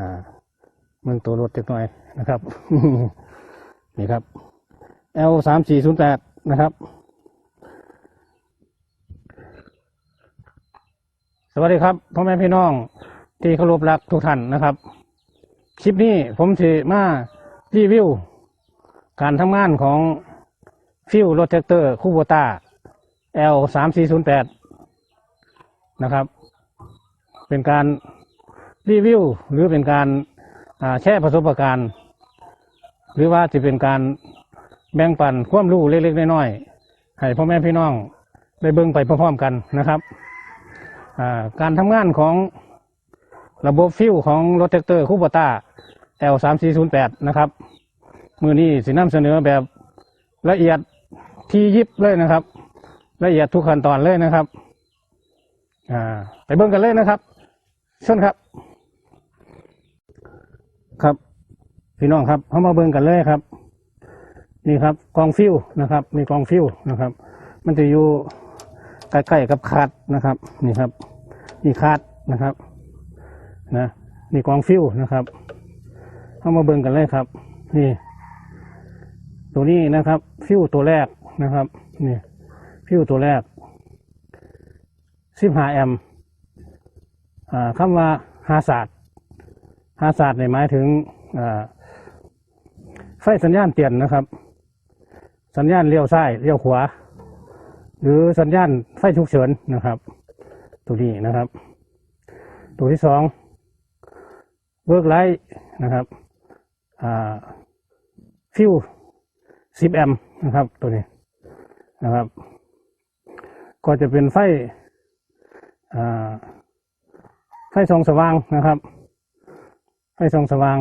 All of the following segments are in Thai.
อ่าเมืองตัวรถเล็กน้อยนะครับ นี่ครับ L สามสี่ศูนย์แปดนะครับ สวัสดีครับพ่อแม่พี่น้องที่เคารพรักทุกท่านนะครับ คลิปนี้ผมจะมารีวิว การทำงานของฟิวรถแท็กเตอร์คูโบต้า L สามสี่ศูนย์แปดนะครับ เป็นการ รีวิว หรือเป็นการแชร์ประสบการณ์ หรือว่าจะเป็นการแบ่งปันความรู้เล็ก ๆ น้อยๆให้พ่อแม่พี่น้องได้เบิ่งไปพร้อมๆกันนะครับการทำงานของระบบฟิวของรถแท็กเตอร์คูโบต้า L สามสี่ศูนย์แปดนะครับ มือนี้สินำเสนอแบบละเอียดที่ยิบเลยนะครับ ละเอียดทุกขั้นตอนเลยนะครับ ไปเบิ่งกันเลยนะครับเชิญครับ ครับ พี่น้องครับเข้ามาเบิ่งกันเลยครับ นี่ครับกองฟิวนะครับนี่กองฟิวนะครับ มันจะอยู่ใกล้ๆกับคาดนะครับ นี่ครับนี่คาดนะครับ นะนี่กองฟิวนะครับเข้ามาเบิ่งกันเลยครับ นี่ ตัวนี้นะครับ ฟิวตัวแรกนะครับ นี่ฟิวตัวแรกสิบห้าแอมป์อ่าคำว่าฮาศาสตร์ ฮาศาร์ในหมายถึงไฟสัญญาณเตือนนะครับ สัญญาณเลี้ยวซ้ายเลี้ยวขวา หรือสัญญาณไฟฉุกเฉินนะครับ ตัวนี้นะครับ ตัวที่สองเวิร์กไลท์นะครับฟิวสิบแอมนะครับ ตัวนี้นะครับ ก็จะเป็นไฟไฟส่องสว่างนะครับ ฟส่องสว่าง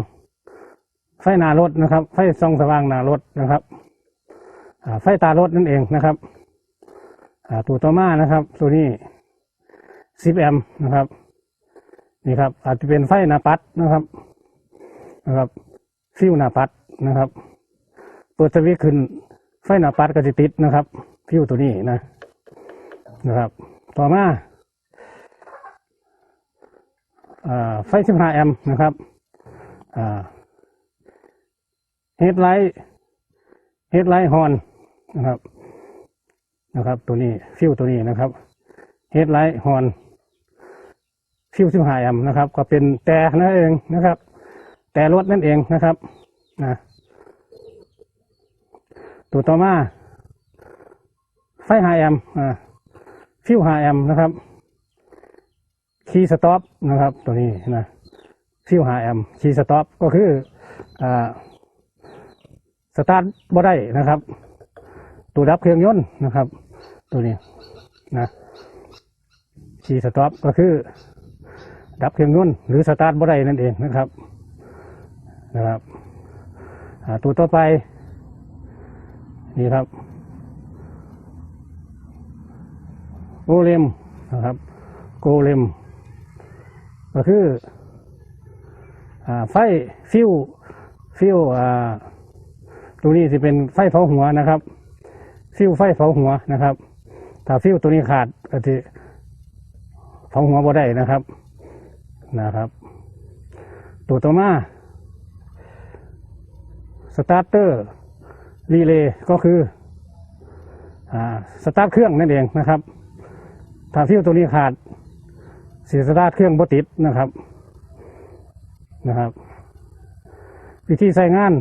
ไฟหน้ารถนะครับ ไฟส่องสว่างหน้ารถนะครับไฟตารถนั่นเองนะครับตัวต่อมานะครับ ตัวนี้สิบแอมป์นะครับนี่ครับ อาจจะเป็นไฟหน้าปัดนะครับนะครับฟิวหน้าปัดนะครับเปิดสวิตช์ขึ้นไฟหน้าปัดก็จะติดนะครับฟิวตัวนี้นะนะครับ ต่อมาอ่าไฟ 15 แอมป์นะครับ เฮดไลท์เฮดไลท์ฮอนนะครับ นะครับ ตัวนี้ฟิวตัวนี้นะครับเฮดไลท์ฮอนฟิว15แอมป์นะครับ ก็เป็นแต่นั่นเองนะครับ แต่รถนั่นเองนะครับนะตัวต่อมาไฟ5แอมป์อ่าฟิว5แอมป์นะครับคีย์สต็อปนะครับ ตัวนี้นะ ฟิว5แอมป์คีสต็อปก็คืออ่าสตาร์ทบ่ได้นะครับ ตัวดับเครื่องยนต์นะครับ ตัวนี้นะคีสต็อปก็คือ ดับเครื่องยนต์หรือสตาร์ทบ่ได้นั่นเองนะครับนะครับตัวต่อไป นี่ครับโกเลมนะครับโกเลมก็คือ ไฟฟิวฟิวตัวนี้จะเป็นไฟเผาหัวนะครับ ฟิวไฟเผาหัวนะครับ ถ้าฟิวตัวนี้ขาดก็จะเผาหัวบ่ได้นะครับนะครับ ตัวต่อมาสตาร์เตอร์รีเลย์ก็คืออ่าสตาร์ทเครื่องนั่นเองนะครับ ถ้าฟิวตัวนี้ขาดเสียสตาร์ทเครื่องบติดนะครับ นะครับ วิธีใช้งาน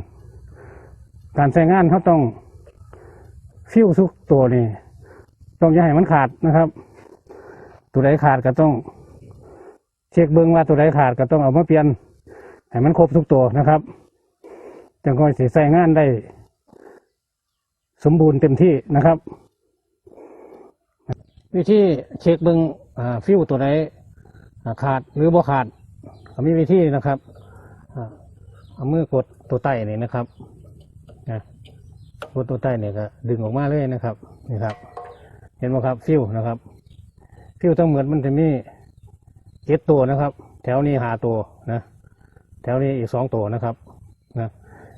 การใช้งานเขาต้องฟิวทุกตัวนี่ต้องอย่าให้มันขาดนะครับ ตัวใดขาดก็ต้อง เช็คเบิ้งว่าตัวใดขาดก็ต้องเอามาเปลี่ยนให้มันครบทุกตัวนะครับจังค่อยสิใช้งานได้ สมบูรณ์เต็มที่นะครับ วิธีเช็คเบิ้งอ่าฟิวตัวไหนอ่าขาดหรือบ่ขาด ก็มีวิธีนะครับเอามือกดตัวใต้นี่นะครับนะกดตัวใต้เนี่ยก็ดึงออกมาเลยนะครับนี่ครับ เห็นไหมครับฟิวนะครับฟิวทั้งหมดมันจะมีเจ็ดตัวนะครับ แถวนี้หาตัวนะแถวนี้อีกสองตัวนะครับนะ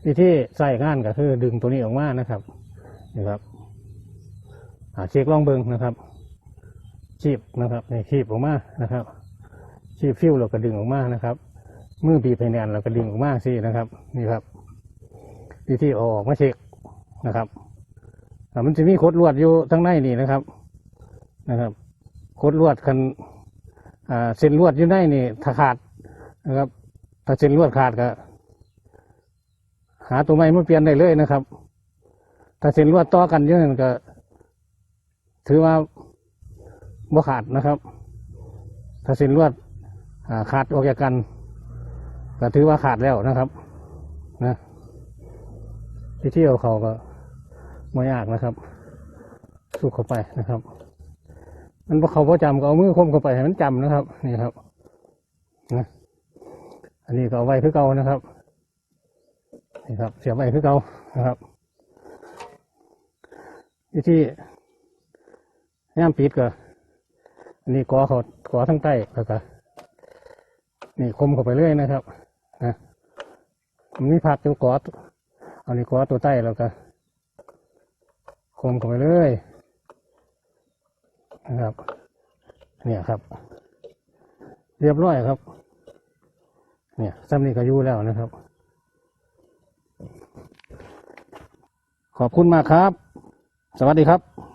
วิธีใส่งานก็คือดึงตัวนี้ออกมานะครับนี่ครับอ่าเช็คล่องเบิ้งนะครับชีบนะครับนี่ชีบออกมานะครับ ชีฟิวเราก็ดึงออกมานะครับมือบีบให้แน่นแล้วก็ดึงออกมาสินะครับ นี่ครับวิธีเอาออกมาเช็คนะครับอ่มันจะมีโคดลวดอยู่ทั้งในนี่นะครับนะครับโคดลวดคันอ่าเส้นลวดอยู่ในนี่ถ้าขาดนะครับ ถ้าเส้นลวดขาดก็ หาตัวใหม่มาเปลี่ยนได้เลยนะครับ ถ้าเส้นลวดต่อกันเยอะนั่นก็ ถือว่าบ่ขาดนะครับ ถ้าเส้นลวด ขาดออกจากกันก็ถือว่าขาดแล้วนะครับ นะที่เที่ยวเขาก็ไม่ยากนะครับ สุกเข้าไปนะครับ มันพอเขาพอจำก็เอามือคมเข้าไปให้มันจำนะครับ นี่ครับนะอันนี้ก็เอาไว้คือเก่านะครับนี่ครับ เสียบไว้คือเก่านะครับวิธีย่ามปิดก็อันนี้กอเขากอทั้งใต้แล้วก็ นี่คมเข้าไปเรื่อยนะครับนะมันมีผักอยู่กอดเอานี่กอตัวใต้แล้วก็คมเข้าไปเรื่อยนะครับ เนี่ยครับ เรียบร้อยครับ เนี่ยซ้ำนี่ก็อยู่แล้วนะครับ ขอบคุณมากครับ สวัสดีครับ